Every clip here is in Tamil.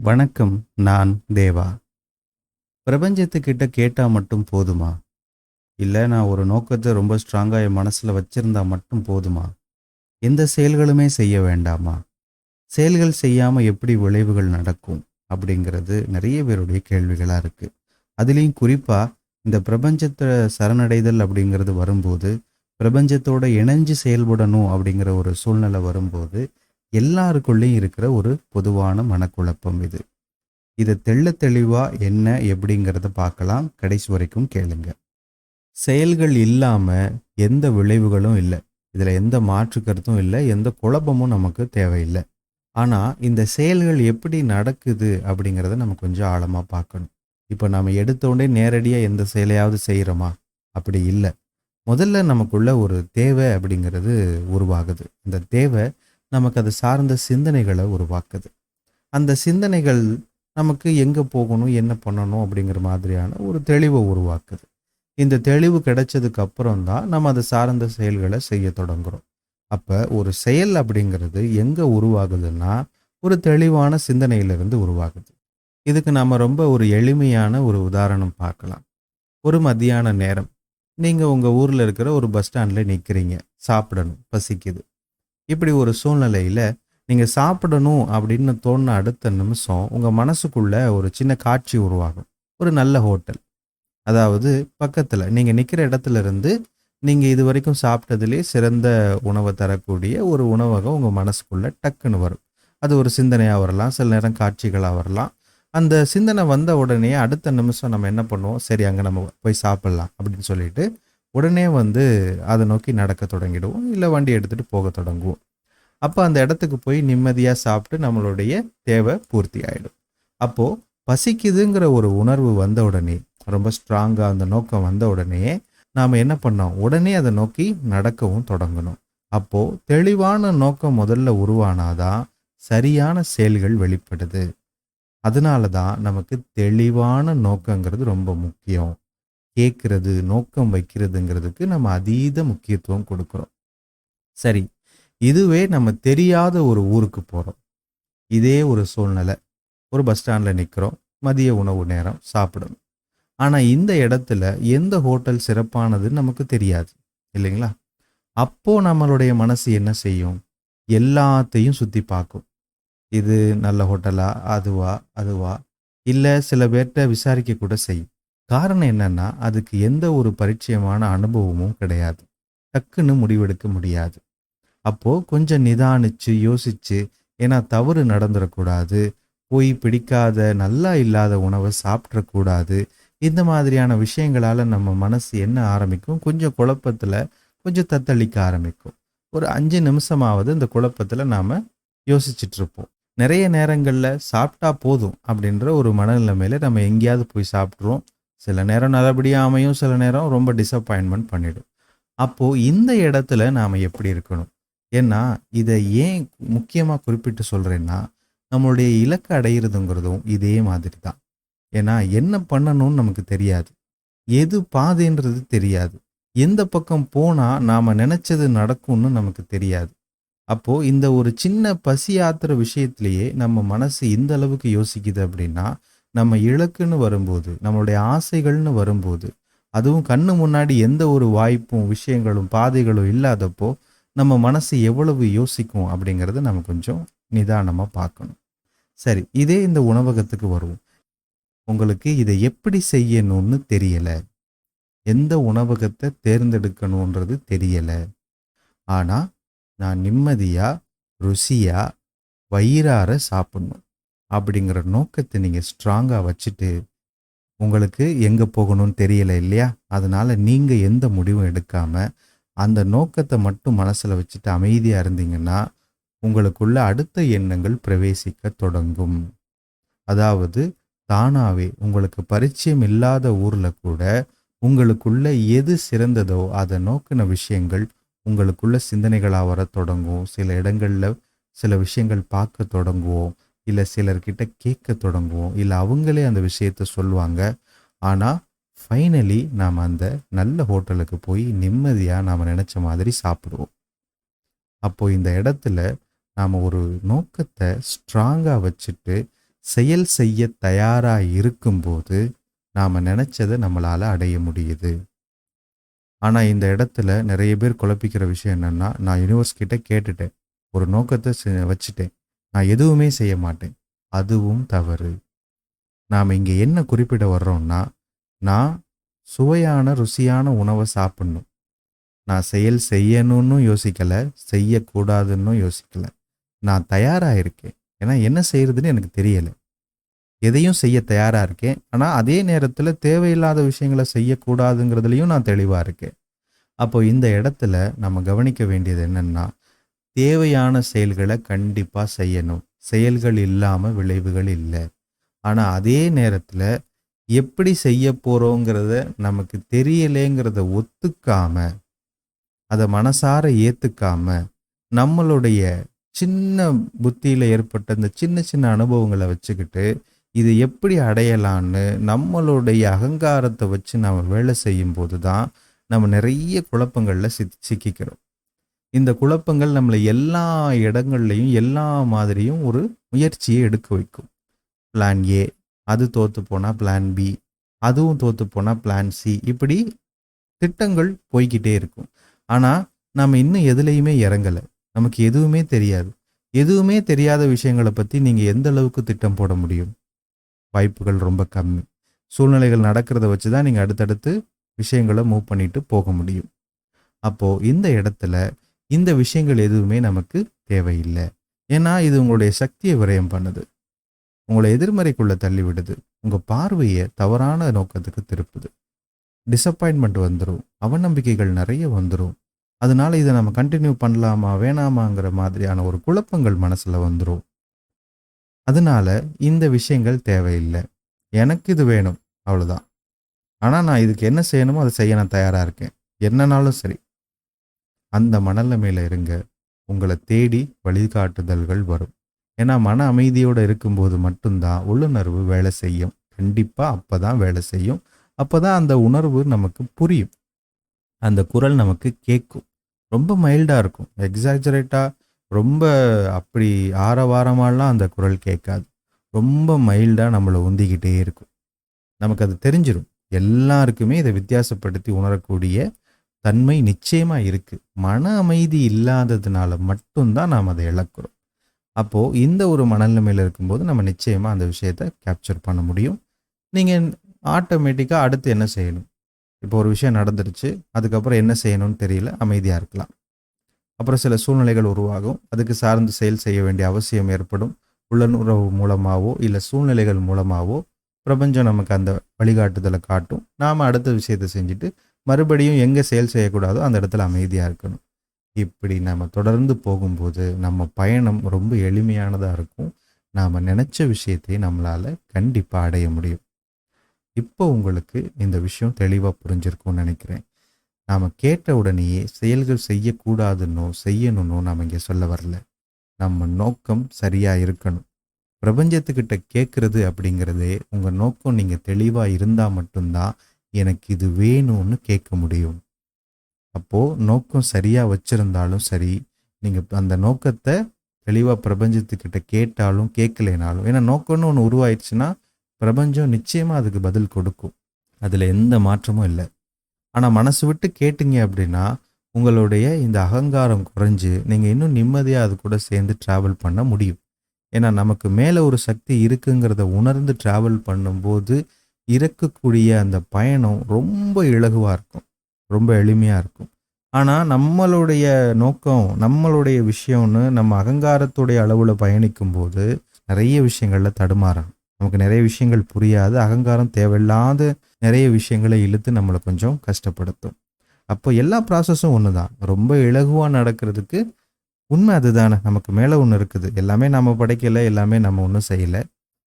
வணக்கம் நான் தேவா. பிரபஞ்சத்துக்கிட்ட கேட்டால் மட்டும் போதுமா? இல்லை நான் ஒரு நோக்கத்தை ரொம்ப ஸ்ட்ராங்காக என் மனசில் வச்சிருந்தா மட்டும் போதுமா? எந்த செயல்களுமே செய்ய வேண்டாமா? செயல்கள் செய்யாமல் எப்படி விளைவுகள் நடக்கும்? அப்படிங்கிறது நிறைய பேருடைய கேள்விகளாக இருக்குது அதுலேயும் குறிப்பாக இந்த பிரபஞ்சத்தை சரணடைதல் அப்படிங்கிறது வரும்போது பிரபஞ்சத்தோட இணைஞ்சு செயல்படணும் அப்படிங்கிற ஒரு சூழ்நிலை வரும்போது எல்லாருக்குள்ளேயும் இருக்கிற ஒரு பொதுவான மனக்குழப்பம் இது. இதை தெள்ள தெளிவாக என்ன எப்படிங்கிறத பார்க்கலாம். கடைசி வரைக்கும் கேளுங்க. செயல்கள் இல்லாமல் எந்த விளைவுகளும் இல்லை. இதில் எந்த மாற்று கருத்தும் இல்லை. எந்த குழப்பமும் நமக்கு தேவையில்லை. ஆனால் இந்த செயல்கள் எப்படி நடக்குது அப்படிங்கிறத நம்ம கொஞ்சம் ஆழமாக பார்க்கணும். இப்போ நம்ம எடுத்தோடனே நேரடியாக எந்த செயலையாவது செய்கிறோமா அப்படி இல்லை. முதல்ல நமக்குள்ள ஒரு தேவை அப்படிங்கிறது உருவாகுது. இந்த தேவை நமக்கு அது சார்ந்த சிந்தனைகளை உருவாக்குது. அந்த சிந்தனைகள் நமக்கு எங்கே போகணும் என்ன பண்ணணும் அப்படிங்கிற மாதிரியான ஒரு தெளிவை உருவாக்குது. இந்த தெளிவு கிடைச்சதுக்கு அப்புறம் தான் நம்ம அதை சார்ந்த செயல்களை செய்ய தொடங்குறோம். அப்போ ஒரு செயல் அப்படிங்கிறது எங்கே உருவாகுதுன்னா ஒரு தெளிவான சிந்தனையிலிருந்து உருவாகுது. இதுக்கு நம்ம ரொம்ப ஒரு எளிமையான ஒரு உதாரணம் பார்க்கலாம். ஒரு மத்தியான நேரம். நீங்கள் உங்கள் ஊரில் இருக்கிற ஒரு பஸ் ஸ்டாண்டில் நிற்கிறீங்க சாப்பிடணும் பசிக்குது. இப்படி ஒரு சூழ்நிலையில் நீங்கள் சாப்பிடணும் அப்படின்னு தோணுன அடுத்த நிமிஷம் உங்கள் மனசுக்குள்ள ஒரு சின்ன காட்சி உருவாகும். ஒரு நல்ல ஹோட்டல். அதாவது பக்கத்தில் நீங்கள் நிற்கிற இடத்துல இருந்து நீங்கள் இது வரைக்கும் சாப்பிட்டதுலே சிறந்த உணவை தரக்கூடிய ஒரு உணவகம் உங்கள் மனசுக்குள்ள டக்குன்னு வரும். அது ஒரு சிந்தனையாக வரலாம் சில நேரம் காட்சிகளாக வரலாம். அந்த சிந்தனை வந்த உடனே அடுத்த நிமிஷம் நம்ம என்ன பண்ணுவோம்? சரி அங்கே நம்ம போய் சாப்பிட்லாம் அப்படின்னு சொல்லிட்டு உடனே வந்து அதை நோக்கி நடக்க தொடங்கிடுவோம் இல்லை வண்டி எடுத்துகிட்டு போக தொடங்குவோம். அப்போ அந்த இடத்துக்கு போய் நிம்மதியாக சாப்பிட்டு நம்மளுடைய தேவை பூர்த்தி ஆகிடும் அப்போது பசிக்குதுங்கிற ஒரு உணர்வு வந்த உடனே ரொம்ப ஸ்ட்ராங்காக அந்த நோக்கம் வந்த உடனே நாம் என்ன பண்ணோம்? உடனே அதை நோக்கி நடக்கவும் தொடங்கணும். அப்போது தெளிவான நோக்கம் முதல்ல உருவானாதான் சரியான செயல்கள் வெளிப்படுது. அதனால தான் நமக்கு தெளிவான நோக்கங்கிறது ரொம்ப முக்கியம். கேட்கறது நோக்கம் வைக்கிறதுங்கிறதுக்கு நம்ம அதீத முக்கியத்துவம் கொடுக்குறோம். சரி இதுவே நம்ம தெரியாத ஒரு ஊருக்கு போகிறோம் இதே ஒரு சூழ்நிலை. ஒரு பஸ் ஸ்டாண்டில் நிற்கிறோம் மதிய உணவு நேரம் சாப்பிடணும். ஆனால் இந்த இடத்துல எந்த ஹோட்டல் சிறப்பானதுன்னு நமக்கு தெரியாது. இல்லைங்களா? அப்போ நம்மளுடைய மனசு என்ன செய்யும்? எல்லாத்தையும் சுற்றி பார்க்கும். இது நல்ல ஹோட்டலா? அதுவா? அதுவா? இல்லை சில பேர்கிட்ட விசாரிக்க கூட செய்யும். காரணம் என்னன்னா அதுக்கு எந்த ஒரு பரிச்சயமான அனுபவமும் கிடையாது. டக்குன்னு முடிவெடுக்க முடியாது. அப்போ கொஞ்சம் நிதானிச்சு யோசிச்சு ஏன்னா தவறு நடந்துடக்கூடாது போய் பிடிக்காத நல்லா இல்லாத உணவை சாப்பிட்றக்கூடாது இந்த மாதிரியான விஷயங்களால நம்ம மனசு என்ன ஆரம்பிக்கும்? கொஞ்சம் குழப்பத்தில் கொஞ்சம் தத்தளிக்க ஆரம்பிக்கும். ஒரு அஞ்சு நிமிஷமாவது இந்த குழப்பத்தில் நாம் யோசிச்சுட்டு இருப்போம் நிறைய நேரங்களில் சாப்பிட்டா போதும் அப்படின்ற ஒரு மனநிலைமையில நம்ம எங்கேயாவது போய் சாப்பிட்ருவோம் சில நேரம் நல்லபடியாக அமையும் சில நேரம் ரொம்ப டிசப்பாயின்மெண்ட் பண்ணிடும். அப்போது இந்த இடத்துல நாம் எப்படி இருக்கணும்? ஏன்னா இதை ஏன் முக்கியமாக குறிப்பிட்டு சொல்கிறேன்னா நம்மளுடைய இலக்கு அடையிறதுங்கிறதும் இதே மாதிரி தான் ஏன்னா என்ன பண்ணணும்னு நமக்கு தெரியாது. எது பாதைன்றது தெரியாது. எந்த பக்கம் போனால் நாம் நினச்சது நடக்கும்னு நமக்கு தெரியாது. அப்போது இந்த ஒரு சின்ன பசி ஆத்துற விஷயத்திலேயே நம்ம மனசு இந்த அளவுக்கு யோசிக்குது அப்படின்னா நம்ம இலக்குன்னு வரும்போது நம்மளுடைய ஆசைகள்னு வரும்போது அதுவும் கண்ணு முன்னாடி எந்த ஒரு வாய்ப்பும் விஷயங்களும் பாதைகளும் இல்லாதப்போ நம்ம மனசு எவ்வளவு யோசிக்கும் அப்படிங்கிறத நம்ம கொஞ்சம் நிதானமாக பார்க்கணும். சரி இதே இந்த உணவகத்துக்கு வருவோம். உங்களுக்கு இதை எப்படி செய்யணும்னு தெரியலை. எந்த உணவகத்தை தேர்ந்தெடுக்கணுன்றது தெரியலை. ஆனால் நான் நிம்மதியாக ருசியாக வயிறார சாப்பிடணும். அப்படிங்கிற நோக்கத்தை நீங்கள் ஸ்ட்ராங்காக வச்சுட்டு உங்களுக்கு எங்கே போகணும்னு தெரியலை இல்லையா? அதனால் நீங்கள் எந்த முடிவும் எடுக்காமல் அந்த நோக்கத்தை மட்டும் மனசில் வச்சுட்டு அமைதியாக இருந்தீங்கன்னா உங்களுக்குள்ள அடுத்த எண்ணங்கள் பிரவேசிக்க தொடங்கும். அதாவது தானாகவே உங்களுக்கு பரிச்சயம் இல்லாத ஊரில் கூட உங்களுக்குள்ள எது சிறந்ததோ அதை நோக்கின விஷயங்கள் உங்களுக்குள்ள சிந்தனைகளாக வர தொடங்கும். சில இடங்களில் சில விஷயங்கள் பார்க்க தொடங்குவோம். இல்லை சிலர்கிட்ட கேட்க தொடங்குவோம். இல்லை அவங்களே அந்த விஷயத்த சொல்லுவாங்க. ஆனால் ஃபைனலி நாம் அந்த நல்ல ஹோட்டலுக்கு போய் நிம்மதியாக நாம் நினச்ச மாதிரி சாப்பிடுவோம். அப்போது இந்த இடத்துல நாம் ஒரு நோக்கத்தை ஸ்ட்ராங்காக வச்சுட்டு செயல் செய்ய தயாராக இருக்கும்போது நாம் நினச்சதை நம்மளால் அடைய முடியுது. ஆனால் இந்த இடத்துல நிறைய பேர் குழப்பிக்கிற விஷயம் என்னென்னா நான் யூனிவர்ஸ் கிட்டே கேட்டுட்டேன். ஒரு நோக்கத்தை செ- வச்சுட்டேன். நான் எதுவுமே செய்ய மாட்டேன். அதுவும் தவறு. நாம் இங்கே என்ன குறிப்பிட வர்றோம்னா நான் சுவையான ருசியான உணவை சாப்பிடணும். நான் செயல் செய்யணும்னு யோசிக்கலை செய்யக்கூடாதுன்னு யோசிக்கலை. நான் தயாராக இருக்கேன். ஏன்னா என்ன செய்யறதுன்னு எனக்கு தெரியலை. எதையும் செய்ய தயாராக இருக்கேன். ஆனால் அதே நேரத்தில் தேவையில்லாத விஷயங்களை செய்யக்கூடாதுங்கிறதுலையும் நான் தெளிவாக இருக்கேன். அப்போ இந்த இடத்துல நம்ம கவனிக்க வேண்டியது என்னென்னா தேவையான செயல்களை கண்டிப்பாக செய்யணும். செயல்கள் இல்லாமல் விளைவுகள் இல்லை. ஆனால் அதே நேரத்தில் எப்படி செய்ய போகிறோங்கிறத நமக்கு தெரியலேங்கிறத ஒத்துக்காம அதை மனசார ஏற்றுக்காம நம்மளுடைய சின்ன புத்தியில் ஏற்பட்ட இந்த சின்ன சின்ன அனுபவங்களை வச்சுக்கிட்டு இது எப்படி அடையலான்னு நம்மளுடைய அகங்காரத்தை வச்சு நம்ம வேலை செய்யும் போது தான் நம்ம நிறைய குழப்பங்களில் சிக் சிக்கிக்கிறோம். இந்த குழப்பங்கள் நம்மளை எல்லா இடங்கள்லையும் எல்லா மாதிரியும் ஒரு முயற்சியை எடுக்க வைக்கும். பிளான் ஏ அது தோற்று போனால் பிளான் பி அதுவும் தோற்று போனால் பிளான் சி இப்படி திட்டங்கள் போய்க்கிட்டே இருக்கும். ஆனால் நம்ம இன்னும் எதுலேயுமே இறங்கலை. நமக்கு எதுவுமே தெரியாது. எதுவுமே தெரியாத விஷயங்களை பற்றி நீங்கள் எந்த அளவுக்கு திட்டம் போட முடியும்? வாய்ப்புகள் ரொம்ப கம்மி. சூழ்நிலைகள் நடக்கிறத வச்சு தான் நீங்கள் அடுத்தடுத்து விஷயங்களை மூவ் பண்ணிட்டு போக முடியும். அப்போது இந்த இடத்துல இந்த விஷயங்கள் எதுவுமே நமக்கு தேவையில்லை. ஏன்னா இது உங்களுடைய சக்தியை விரயம் பண்ணுது. உங்களை எதிர்மறைக்குள்ளே தள்ளிவிடுது. உங்கள் பார்வையை தவறான நோக்கத்துக்கு திருப்புது. டிசப்பாயின்மெண்ட் வந்துடும் அவநம்பிக்கைகள் நிறைய வந்துடும் அதனால இதை நம்ம கண்டினியூ பண்ணலாமா வேணாமாங்கிற மாதிரியான ஒரு குழப்பங்கள் மனசில் வந்துடும் அதனால இந்த விஷயங்கள் தேவையில்லை. எனக்கு இது வேணும். அவ்வளோதான் ஆனால் நான் இதுக்கு என்ன செய்யணுமோ அதை செய்ய நான் தயாராக இருக்கேன். என்னனாலும் சரி. அந்த மனநிலைமையில் இருங்க. உங்களை தேடி வழிகாட்டுதல்கள் வரும். ஏன்னா மன அமைதியோடு இருக்கும்போது மட்டும்தான் உள்ளுணர்வு வேலை செய்யும். கண்டிப்பாக அப்போ தான் வேலை செய்யும். அப்போ தான் அந்த உணர்வு நமக்கு புரியும். அந்த குரல் நமக்கு கேட்கும். ரொம்ப மைல்டாக இருக்கும். எக்ஸாஜரேட்டாக ரொம்ப அப்படி ஆரவாரமாலாம் அந்த குரல் கேட்காது. ரொம்ப மைல்டாக நம்மளை உந்திக்கிட்டே இருக்கும். நமக்கு அது தெரிஞ்சிடும் எல்லாருக்குமே இதை வித்தியாசப்படுத்தி உணரக்கூடிய தன்மை நிச்சயமாக இருக்குது மன அமைதி இல்லாததுனால மட்டும்தான் நாம் அதை இழக்கிறோம். அப்போது இந்த ஒரு மனநிலைமையில் இருக்கும்போது நம்ம நிச்சயமாக அந்த விஷயத்தை கேப்சர் பண்ண முடியும். நீங்கள் ஆட்டோமேட்டிக்காக அடுத்து என்ன செய்யணும்? இப்போ ஒரு விஷயம் நடந்துருச்சு. அதுக்கப்புறம் என்ன செய்யணும்னு தெரியல. அமைதியாக இருக்கலாம். அப்புறம் சில சூழ்நிலைகள் உருவாகும். அதுக்கு சார்ந்து செயல் செய்ய வேண்டிய அவசியம் ஏற்படும். உள்ளுணர்வு மூலமாகவோ இல்லை சூழ்நிலைகள் மூலமாகவோ பிரபஞ்சம் நமக்கு அந்த வழிகாட்டுதலை காட்டும். நாம் அடுத்த விஷயத்தை செஞ்சுட்டு மறுபடியும் எங்கே செயல் செய்யக்கூடாதோ அந்த இடத்துல அமைதியாக இருக்கணும். இப்படி நம்ம தொடர்ந்து போகும்போது நம்ம பயணம் ரொம்ப எளிமையானதாக இருக்கும். நாம் நினச்ச விஷயத்தை நம்மளால் கண்டிப்பாக அடைய முடியும். இப்போ உங்களுக்கு இந்த விஷயம் தெளிவாக புரிஞ்சிருக்கும்னு நினைக்கிறேன். நாம் கேட்ட உடனேயே செயல்கள் செய்யக்கூடாதுன்னோ செய்யணும்னோ நாம் இங்கே சொல்ல வரல. நம்ம நோக்கம் சரியாக இருக்கணும். பிரபஞ்சத்துக்கிட்ட கேட்குறது அப்படிங்கிறதே உங்கள் நோக்கம் நீங்கள் தெளிவாக இருந்தால் மட்டும்தான் எனக்கு இது வேணும்னு கேட்க முடியும். அப்போது நோக்கம் சரியாக வச்சுருந்தாலும் சரி நீங்கள் அந்த நோக்கத்தை தெளிவாக பிரபஞ்சத்துக்கிட்ட கேட்டாலும் கேட்கலைனாலும் ஏன்னா நோக்கம்னு ஒன்று உருவாயிடுச்சுன்னா பிரபஞ்சம் நிச்சயமாக அதுக்கு பதில் கொடுக்கும். அதில் எந்த மாற்றமும் இல்லை. ஆனால் மனசு விட்டு கேட்டீங்க அப்படின்னா உங்களுடைய இந்த அகங்காரம் குறைஞ்சு நீங்கள் இன்னும் நிம்மதியாக அது கூட சேர்ந்து ட்ராவல் பண்ண முடியும். ஏன்னா நமக்கு மேலே ஒரு சக்தி இருக்குங்கிறத உணர்ந்து ட்ராவல் பண்ணும்போது இறக்கக்கூடிய அந்த பயணம் ரொம்ப இலகுவாக இருக்கும். ரொம்ப எளிமையாக இருக்கும். ஆனால் நம்மளுடைய நோக்கம் நம்மளுடைய விஷயம்னு நம்ம அகங்காரத்துடைய அளவில் பயணிக்கும்போது நிறைய விஷயங்களில் தடுமாறும் நமக்கு நிறைய விஷயங்கள் புரியாது. அகங்காரம் தேவையில்லாத நிறைய விஷயங்களை இழுத்து நம்மளை கொஞ்சம் கஷ்டப்படுத்தும். அப்போ எல்லா ப்ராசஸும் ஒன்று தான் ரொம்ப இலகுவாக நடக்கிறதுக்கு உண்மை அதுதானே. நமக்கு மேலே ஒன்று இருக்குது. எல்லாமே நம்ம படைக்கலை எல்லாமே நம்ம ஒன்றும் செய்யலை.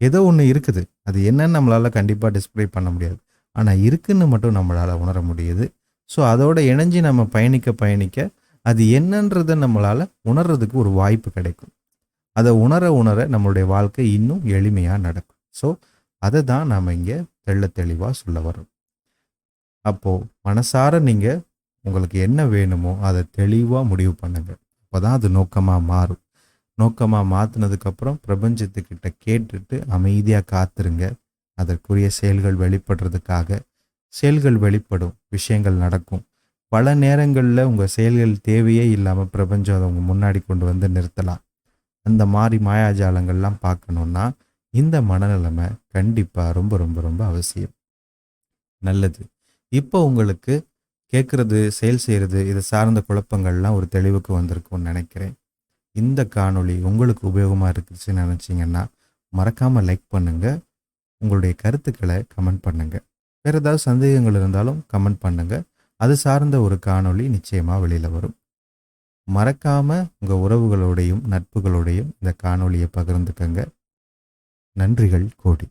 ஏதோ ஒன்று இருக்குது. அது என்னன்னு நம்மளால் கண்டிப்பாக டிஸ்பிளே பண்ண முடியாது. ஆனால் இருக்குன்னு மட்டும் நம்மளால் உணர முடியுது. ஸோ அதோட இணைஞ்சு நம்ம பயணிக்க பயணிக்க அது என்னன்றதை நம்மளால் உணர்றதுக்கு ஒரு வாய்ப்பு கிடைக்கும். அதை உணர உணர நம்மளுடைய வாழ்க்கை இன்னும் எளிமையாக நடக்கும். ஸோ அதை தான் நாம் இங்கே தெள்ள தெளிவாக சொல்ல வரோம் அப்போது மனசார நீங்கள் உங்களுக்கு என்ன வேணுமோ அதை தெளிவாக முடிவு பண்ணுங்கள் அப்போ தான் அது நோக்கமாக மாறும். நோக்கமாக மாற்றினதுக்கப்புறம் பிரபஞ்சத்துக்கிட்ட கேட்டுட்டு அமைதியாக காத்துருங்க. அதற்குரிய செயல்கள் வெளிப்படுறதுக்காக செயல்கள் வெளிப்படும் விஷயங்கள் நடக்கும். பல நேரங்களில் உங்கள் செயல்கள் தேவையே இல்லாமல் பிரபஞ்சம் அதை உங்கள் முன்னாடி கொண்டு வந்து நிறுத்தலாம். அந்த மாதிரி மாயாஜாலங்கள்லாம் பார்க்கணுன்னா இந்த மனநிலைமை கண்டிப்பாக ரொம்ப ரொம்ப ரொம்ப அவசியம். நல்லது. இப்போ உங்களுக்கு கேட்குறது செயல் செய்கிறது இதை சார்ந்த குழப்பங்கள்லாம் ஒரு தெளிவுக்கு வந்திருக்கும்னு நினைக்கிறேன். இந்த காணொளி உங்களுக்கு உபயோகமாக இருக்குச்சுன்னு நினச்சிங்கன்னா மறக்காமல் லைக் பண்ணுங்கள் உங்களுடைய கருத்துக்களை கமெண்ட் பண்ணுங்கள் வேறு ஏதாவது சந்தேகங்கள் இருந்தாலும் கமெண்ட் பண்ணுங்கள் அது சார்ந்த ஒரு காணொளி நிச்சயமாக வெளியில் வரும். மறக்காமல் உங்கள் உறவுகளோடையும் நட்புகளோடையும் இந்த காணொளியை பகிர்ந்துக்கங்க. நன்றிகள் கோடி.